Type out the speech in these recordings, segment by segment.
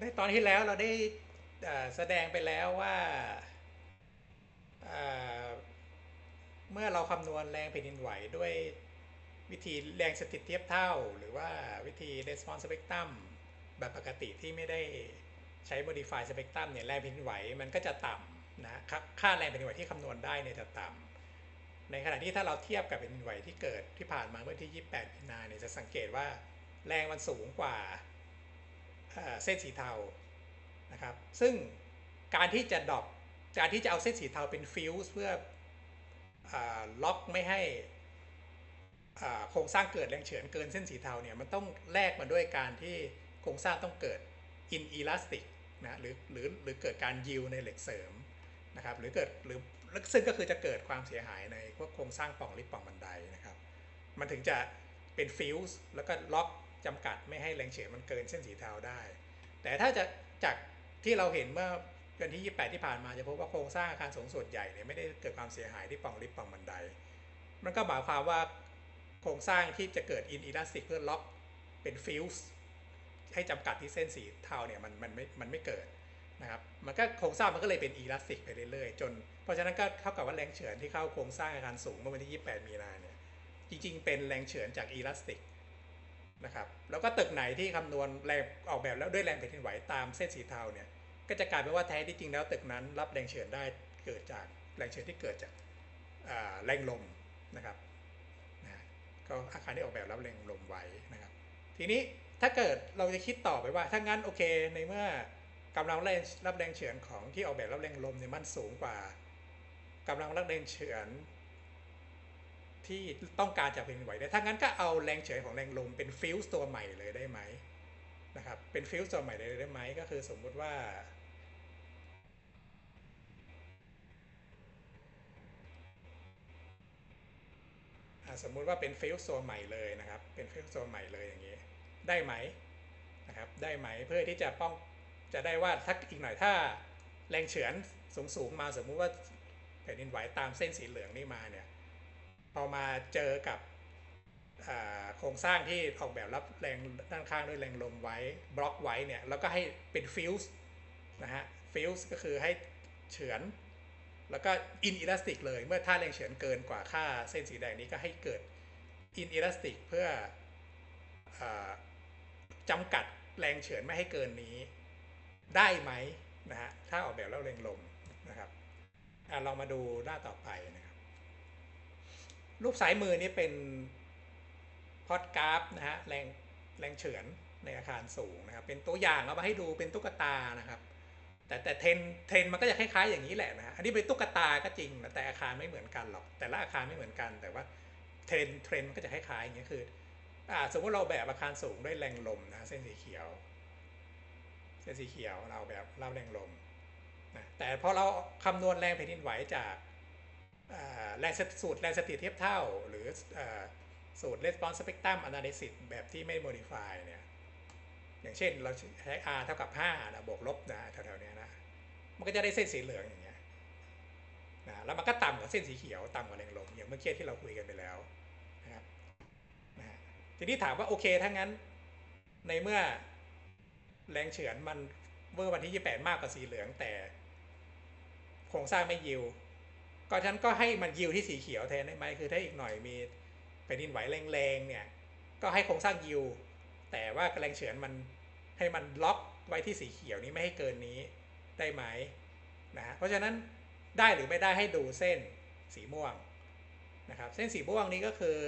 ในตอนที่แล้วเราได้แสดงไปแล้วว่าเมื่อเราคำนวณแรงแผ่นดินไหวด้วยวิธีแรงสถิตเทียบเท่า หรือว่าวิธี response spectrum แบบปกติที่ไม่ได้ใช้ modify spectrum เนี่ยแรงแผ่นดินไหวมันก็จะต่ำนะค่าค่าแรงแผ่นดินไหวที่คำนวณได้เนี่ยจะต่ำในขณะที่ถ้าเราเทียบกับแผ่นดินไหวที่เกิดที่ผ่านมาเมื่อที่ 28มีนาเนี่ยจะสังเกตว่าแรงมันสูงกว่า เส้นสีเทานะครับซึ่งการที่จะดรอปการที่จะเอาเส้นสีเทาเป็นฟิวส์เพื่ออล็อกไม่ให้โครงสร้างเกิดแรงเฉือนเกินเส้นสีเทาเนี่ยมันต้องแลกมาด้วยการที่โครงสร้างต้องเกิดอินอีลาสติกนะหรือหรือหรือเกิดการยิวในเหล็กเสริมนะครับหรือเกิดหรือซึ่งก็คือจะเกิดความเสียหายในพวกโครงสร้างป่องลิฟต์ป่องบันไดนะครับ มันถึงจะเป็นฟิวส์แล้วก็ล็อก จำกัดไม่ให้แรงเฉือนมันเกินเส้นสีเทาได้ แต่ถ้าจะจากที่เราเห็นเมื่อวันที่ 28 ที่ผ่านมาจะพบว่าโครงสร้างอาคารสูงส่วนใหญ่เนี่ยไม่ได้เกิดความเสียหายที่ปล่องลิฟต์ปล่องบันได มันก็หมายความว่าโครงสร้างที่จะเกิดอินอีลาสติกเพื่อล็อกเป็นฟิวส์ให้จำกัดที่เส้นสีเทาเนี่ยมันมันไม่มันไม่เกิดนะครับมันก็โครงสร้างมันก็เลยเป็นอีลาสติกไปเรื่อยๆ จน เพราะฉะนั้นก็เท่ากับว่าแรงเฉือนที่เข้าโครงสร้างอาคารสูงเมื่อวันที่ 28 มีนาเนี่ยจริงๆ เป็นแรงเฉือนจากอีลาสติก นะครับแล้วก็ตึกไหนที่คำนวณแรงออกแบบแล้วด้วยแรงแผ่นดินไหวตามเส้นสีเทาเนี่ยก็จะกลายเป็นว่าแท้ที่จริงแล้วตึกนั้นรับแรงเฉือนได้เกิดจากแรงเฉือนที่เกิดจากแรงลมนะครับนะก็อาคารที่ออกแบบรับแรงลมไว้นะครับ ทีนี้ถ้าเกิดเราจะคิดต่อไปว่าถ้างั้นโอเคในเมื่อกำลังแรงรับแรงเฉือนของที่ออกแบบรับแรงลมเนี่ยมันสูงกว่ากำลังรับแรงเฉือน ที่ต้องการจะเป็นไหวได้ถ้างั้นก็เอาแรงเฉยของแรงลมเป็นฟิวส์ตัวใหม่เลยได้ไหมนะครับ เป็นฟิวส์ตัวใหม่เลยได้ไหมก็คือสมมุติว่าสมมุติว่าเป็นฟิวส์ตัวใหม่เลยนะครับ เป็นฟิวส์ตัวใหม่เลยอย่างนี้ ได้ไหมนะครับ ได้ไหมเพื่อที่จะป้องจะได้ว่าถ้าอีกหน่อยถ้าแรงเฉือนสูงสูงมาสมมุติว่าแผ่นดินไหวตามเส้นสีเหลืองนี่มาเนี่ย พอมาเจอกับโครงสร้างที่ออกแบบรับแรงด้านข้างด้วยแรงลมไว้บล็อกไว้เนี่ยแล้วก็ให้เป็นฟิวส์นะฮะฟิวส์ก็คือให้เฉือน แล้วก็อินอิลาสติกเลยเมื่อท่าแรงเฉือนเกินกว่าค่าเส้นสีแดงนี้ก็ให้เกิดอินอิลาสติกเพื่ออจำกัดแรงเฉือนไม่ให้เกินนี้ได้ไหมนะฮะถ้าออกแบบแล้วแรงลมนะครับเรามาดูหน้าต่อไปนะ รูปสายมือนี่เป็นพอดกราฟนะฮะแรงแรงเฉือนในอาคารสูงนะครับ เป็นตัวอย่างเอามาให้ดูเป็นตุ๊กตานะครับ แต่แต่เทนเทนมันก็จะคล้ายๆอย่างนี้แหละนะฮะอันนี้เป็นตุ๊กตาก็จริงแต่อาคารไม่เหมือนกันหรอกแต่ละอาคารไม่เหมือนกัน แต่ว่าเทรนเทรนมันก็จะคล้ายๆอย่างนี้คืออ่าสมมติเราแบบอาคารสูงด้วยแรงลมนะเส้นสีเขียว เส้นสีเขียวเราแบบเรับแรงลมนะแต่พอเราคำนวณแรงแผ่นดินไหวจาก แรงสูตรแรงสถิตเทียบเท่า หรือสูตร response spectrum analysis แบบที่ไม่ modify เนี่ยอย่างเช่นเราใช้ r เท่ากับ5นะบวกลบนะแถวๆนี้นะ มันก็จะได้เส้นสีเหลืองอย่างเงี้ยนะแล้วมันก็ต่ำกว่าเส้นสีเขียวต่ำกว่าแรงลมอย่างเมื่อกี้ที่เราคุยกันไปแล้วนะครับนะทีนี้ถามว่าโอเคถ้างั้น ในเมื่อแรงเฉือนมันเมื่อวันที่ 28 มากกว่าสีเหลืองแต่ โครงสร้างไม่ยิว ก็ฉันก็ให้มันยิวที่สีเขียวแทนได้ไหมคือถ้าอีกหน่อยมีแผ่นดินไหวแรงๆเนี่ยก็ให้โครงสร้างยิวแต่ว่าแรงเฉือนมันให้มันล็อกไว้ที่สีเขียวนี้ไม่ให้เกินนี้ได้ไหมนะเพราะฉะนั้นได้หรือไม่ได้ให้ดูเส้นสีม่วงนะครับเส้นสีม่วงนี้ก็คือ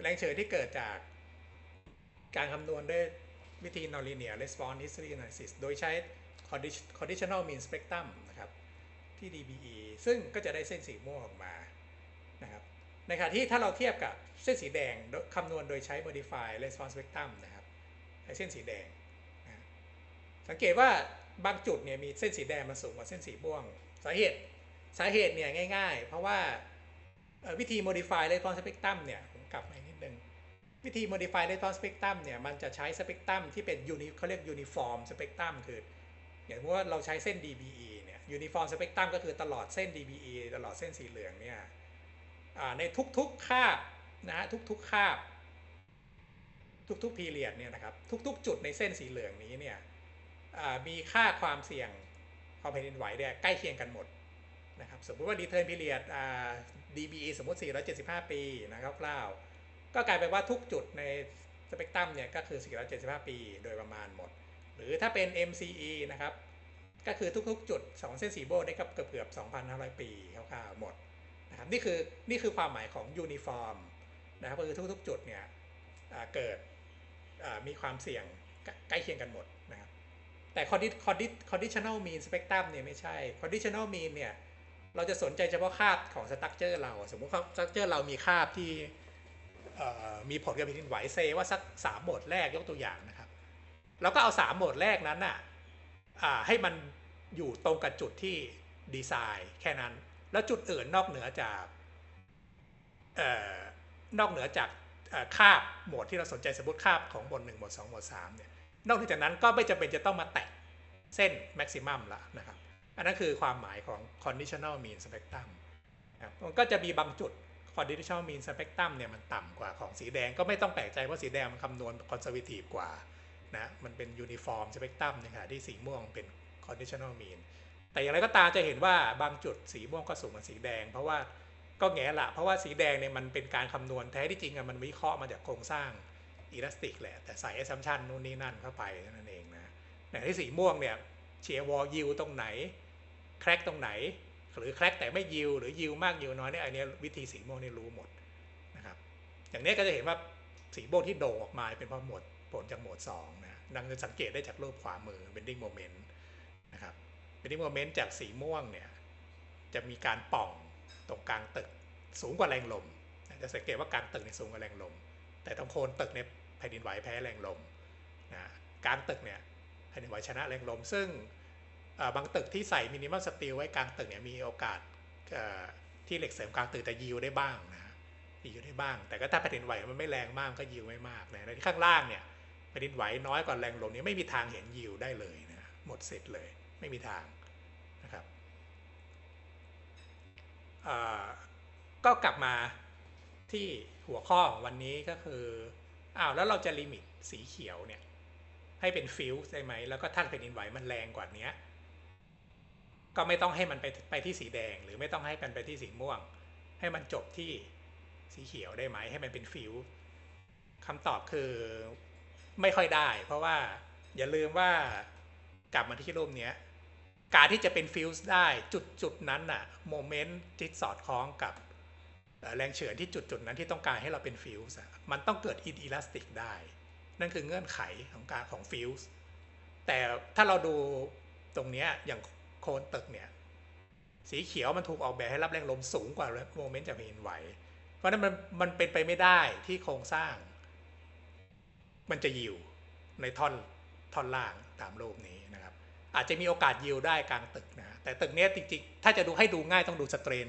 แรงเฉือนที่เกิดจากการคำนวณด้วยวิธี nonlinear response history analysis โดยใช้ conditional mean spectrum นะครับ ที่ DBE ซึ่งก็จะได้เส้นสีม่วงออกมานะครับในขณะที่ถ้าเราเทียบกับเส้นสีแดงคำนวณโดยใช้ modify response spectrum นะครับเส้นสีแดงนะสังเกตว่าบางจุดเนี่ยมีเส้นสีแดงมันสูงกว่าเส้นสีม่วง สาเหตุสาเหตุเนี่ยง่าย ๆ เพราะว่าวิธี modify response spectrum เนี่ยผมกลับมานิดนึงวิธี modify response spectrum เนี่ยมันจะใช้สเปกตรัมที่เป็นยูนิเขาเรียก uniform spectrum คืออย่างว่าเราใช้เส้น DBE เนี่ย uniform spectrum ก็คือตลอดเส้น DBE ตลอดเส้นสีเหลืองเนี่ยในทุกๆคาบนะฮะทุกๆคาบทุกๆ period เนี่ยนะครับทุกๆ จุดในเส้นสีเหลืองนี้เนี่ยมีค่าความเสี่ยงของแผ่นดินไหวเนี่ยใกล้เคียงกันหมดนะครับสมมติว่า return period อ่า DBE สมมติ 475 ปีนะครับคร่าวก็กลายเป็นว่าทุกจุดในสเปกตรัมเนี่ยก็คือ 475 ปีโดยประมาณหมด หรือถ้าเป็น MCE นะครับ ก็คือทุกๆ จุด 2 เส้นสีโบได้กับเกือบเกือบ2,500 ปีคร่าวๆหมดนะครับนี่คือนี่คือความหมายของยูนิฟอร์มนะครับก็คือทุกๆ จุดเนี่ยเกิดมีความเสี่ยงใกล้เคียงกันหมดนะครับแต่ conditional mean spectrum เนี่ยไม่ใช่ conditional mean เนี่ยเราจะสนใจเฉพาะคาบของ structure เรา สมมติว่า structure เรามีคาบที่มีผลกับแผ่นดินไหวเซว่าสัก3โหมดแรกยกตัวอย่างนะครับเราก็เอา3โหมดแรกนั้นน่ะ ให้มันอยู่ตรงกับจุดที่ดีไซน์แค่นั้น แล้วจุดอื่นนอกเหนือจากออนอกเหนือจากเอ่อคาบโหมดที่เราสนใจสมมติคาบของบน1หมวด2หมวด3เนี่ยนอกจากนั้นก็ไม่จำเป็นจะต้องมาแตะเส้นแม็กซิมัมละนะครับ อันนั้นคือความหมายของ conditional mean spectrum นะมันก็จะมีบางจุด conditional mean spectrum เนี่ยมันต่ำกว่าของสีแดงก็ไม่ต้องแปลกใจว่าสีแดงมันคำนวณ conservative กว่า นะมันเป็นยูนิฟอร์มสเปกตรัมในขณะที่สีม่วงเป็น conditional mean แต่อย่างไรก็ตามจะเห็นว่าบางจุดสีม่วงก็สูงกว่าสีแดง เพราะว่าก็แง่ละเพราะว่าสีแดงเนี่ยมันเป็นการคำนวณแท้ที่จริงอะมันวิเคราะห์มาจากโครงสร้างอิเลาสติกแหละ แต่ใส่ assumption นู่นนี่นั่นเข้าไปนั่นเองนะแต่ที่สีม่วงเนี่ยเชียร์วอลยิวตรงไหนแครกตรงไหน หรือแครกแต่ไม่ยิวหรือยิวมากยิวน้อยเนี่ยอันนี้วิธีสีม่วงนี่รู้หมดนะครับอย่างนี้ก็จะเห็นว่าสีม่วงที่โด่งออกมาเป็นเพราะหมด ผลจากโหมด2นะดังนั้นสังเกตได้จากรูปขวามือ bending moment นะครับ bending moment จากสีม่วงเนี่ยจะมีการป่องตรงกลางตึกสูงกว่าแรงลม จะสังเกตว่ากลางตึกเนี่ยสูงกว่าแรงลม แต่ตรงโคนตึกเนี่ยแผ่นดินไหวแพ้แรงลมนะกลางตึกเนี่ยแผ่นดินไหวชนะแรงลม ซึ่งบางตึกที่ใส่มินิมัมสตีลไว้กลางตึกเนี่ยมีโอกาสที่เหล็กเสริมกลางตึกจะยิวได้บ้างนะยิวได้บ้าง แต่ก็ถ้าแผ่นดินไหวมันไม่แรงมากก็ยิวไม่มากนะในที่ข้างล่างเนี่ย ผ่นดินไหวน้อยกว่าแรงลมนี้ไม่มีทางเห็นยิวได้เลยนะหมดสิทธิ์เลยไม่มีทางนะครับก็กลับมาที่หัวข้อของวันนี้ก็คืออ้าวแล้วเราจะลิมิตสีเขียวเนี่ยให้เป็นฟิวส์ได้ไหมแล้วก็ถ้าแผ่นดินไหวมันแรงกว่านี้ก็ไม่ต้องให้มันไปไปที่สีแดง หรือไม่ต้องให้มันไปที่สีม่วง ให้มันจบที่สีเขียวได้ไหมให้มันเป็นฟิวส์คำตอบคือ ไม่ค่อยได้ เพราะว่าอย่าลืมว่ากลับมาที่รูปเนี้ยการที่จะเป็นฟิวส์ได้จุดจุดนั้นน่ะโมเมนต์ที่สอดคล้องกับแรงเฉือนที่จุดจุดนั้นที่ต้องการให้เราเป็นฟิวส์มันต้องเกิดอินอิลาสติกได้ นั่นคือเงื่อนไขของการของฟิวส์แต่ถ้าเราดูตรงนี้อย่างโคนตึกเนี่ยสีเขียวมันถูกออกแบบให้รับแรงลมสูงกว่าโมเมนต์จากแผ่นดินไหว เพราะนั้นมันมันเป็นไปไม่ได้ที่โครงสร้าง มันจะยิวในท่อนท่อนล่างตามรูปนี้นะครับ อาจจะมีโอกาสยิวได้กลางตึกนะแต่ตึกนี้จริงๆ ถ้าจะดูให้ดูง่ายต้องดูสเตรน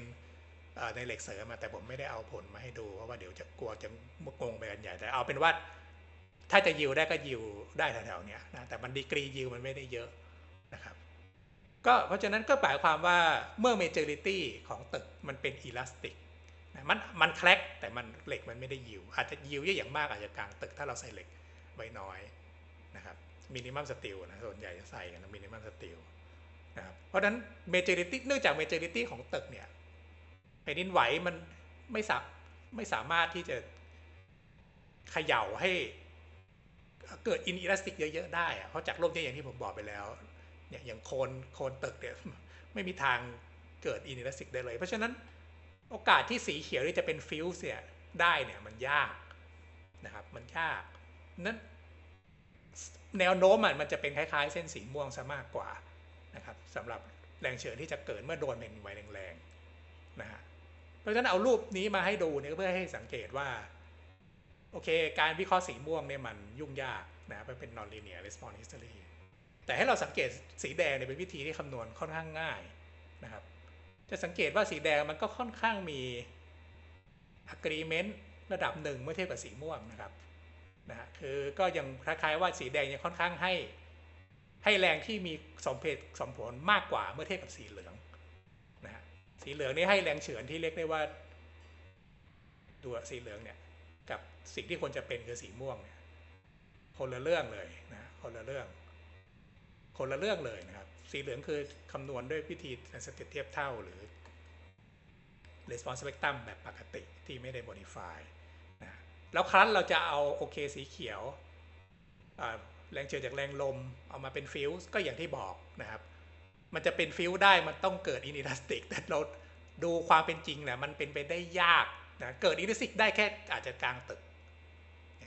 ในเหล็กเสริมมาแต่ผมไม่ได้เอาผลมาให้ดูเพราะว่าเดี๋ยวจะกลัวจะมงงไปกันใหญ่แต่เอาเป็นว่าถ้าจะยิวได้ก็ยิวได้แถวๆเนี้ยนะแต่มันดีกรียิวมันไม่ได้เยอะนะครับก็เพราะฉะนั้นก็หมายความว่าเมื่อ majority ของตึกมันเป็นอิลาสติกนะมันมันแคลกแต่มันเหล็กมันไม่ได้ยิว อาจจะยิวเยอะอย่างมากอาจจะกลางตึกถ้าเราใส่เหล็ก ไว้น้อยนะครับมินิมัมสตีลนะส่วนใหญ่จะใส่กันมินิมัมสตีลนะครับเพราะฉะนั้น majority เนื่องจาก majority ของตึกเนี่ยแผ่นดินไหวมันไม่สาไม่สามารถที่จะเขย่าให้เกิดอินอิลาสติกเยอะ ๆ ได้อะเพราะจากรูปนี้อย่างที่ผมบอกไปแล้วเนี่ยอย่างโคนโคนตึกเนี่ยไม่มีทางเกิดอิน l ล s สติกได้เลย เพราะฉะนั้นโอกาสที่สีเขียวที่จะเป็นฟิวส์เนี่ยได้เนี่ยมันยากนะครับมันยาก นั้นแนวโน้มมันจะเป็นคล้ายๆ เส้นสีม่วงซะมากกว่านะครับสำหรับแรงเฉือนที่จะเกิดเมื่อโดนเป็นไวแรงๆนะฮะเพราะฉะนั้นเอารูปนี้มาให้ดูเนี่ยเพื่อให้สังเกตว่าโอเค การวิเคราะห์สีม่วงเนี่ยมันยุ่งยากนะมันเป็น non-linear response history แต่ให้เราสังเกตสีแดงเนี่ยเป็นวิธีที่คำนวณค่อนข้างง่ายนะครับ จะสังเกตว่าสีแดงมันก็ค่อนข้างมี agreement ระดับหนึ่งเมื่อเทียบกับสีม่วงนะครับ นะฮะคือก็ยังคล้ายๆว่าสีแดงยังค่อนข้างให้ให้แรงที่มีสมเพศสมผลมากกว่าเมื่อเทียบกับสีเหลืองนะฮะสีเหลืองนี่ให้แรงเฉือนที่เรียกได้ว่าดูสีเหลืองเนี่ยกับสิ่งที่ควรจะเป็นคือสีม่วงเนี่ยคนละเรื่องเลยนะคนละเรื่อง คนละเรื่องเลยนะครับ สีเหลืองคือคำนวณด้วยวิธี sensitive เทียบเท่าหรือ response spectrum แบบปกติที่ไม่ได้ modify แล้วครั้นเราจะเอาโอเคสีเขียวแรงเฉื่อยจากแรงลมเอามาเป็นฟิวส์ก็อย่างที่บอกนะครับ มันจะเป็นฟิวส์ได้มันต้องเกิดอิน l ล s สติกแต่เราดูความเป็นจริงเนี่ยมันเป็นไปได้ยากนะเกิดอิน l ล s สติกได้แค่อาจจะกลางตึก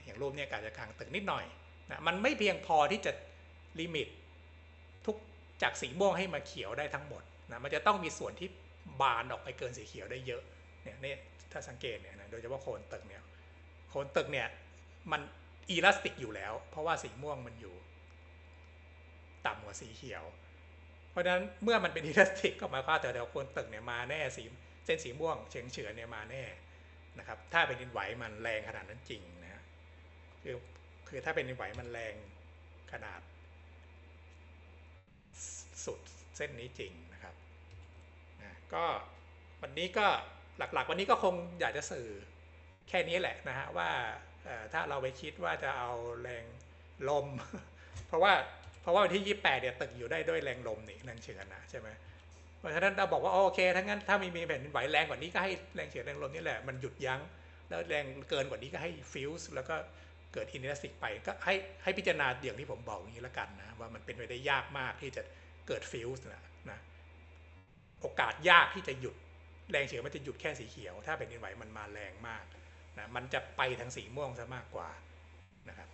อย่างรูปเนี่ยอาจจะกลางตึกนิดหน่อยนะมันไม่เพียงพอที่จะลิมิตทุกจากสีม่วงให้มาเขียวได้ทั้งหมดนะมันจะต้องมีส่วนที่บานออกไปเกินสีเขียวได้เยอะเนี่ยเนี่ยถ้าสังเกตเนี่ยนะโดยเฉพาะโคนตึกเนี่ย โคนตึกเนี่ยมันอีลาสติกอยู่แล้ว เพราะว่าสีม่วงมันอยู่ ต่ำกว่าสีเขียว เพราะฉะนั้นเมื่อมันเป็นอีลาสติกก็หมายความว่าแต่เดี๋ยวโคนตึกเนี่ยมาแน่สีเส้นสีม่วงเฉียงเฉือนเนี่ยมาแน่นะครับ ถ้าเป็นดินไหวมันแรงขนาดนั้นจริงนะฮะคือคือถ้าเป็นดินไหวมันแรงขนาด สุดเส้นนี้จริงนะครับนะก็วันนี้ก็หลักๆ วันนี้ก็คงอยากจะสื่อ แค่นี้แหละนะฮะว่าถ้าเราไปคิดว่าจะเอาแรงลม เพราะว่าเพราะว่าวันที่ 28เนี่ยตึกอยู่ได้ด้วยแรงลมนี่แรงเฉือนนะใช่ไหมเพราะฉะนั้นเราบอกว่าโอเคถ้างั้นถ้ามีมีแผ่นดินไหวแรงกว่านี้ก็ให้แรงเฉือนแรงลมนี่แหละมันหยุดยั้งแล้วแรงเกินกว่านี้ก็ให้ฟิวส์แล้วก็เกิดอินเนสติกไปก็ให้ให้พิจารณาอย่างที่ผมบอกอย่างนี้ล้วกันนะว่ามันเป็นไปได้ยากมากที่จะเกิดฟิวส์นะนะโอกาสยากที่จะหยุดแรงเฉือนมันจะหยุดแค่สีเขียว ถ้าเป็นดินไหวมันมาแรงมาก นะมันจะไปทางสีม่วงซะมากกว่านะครับ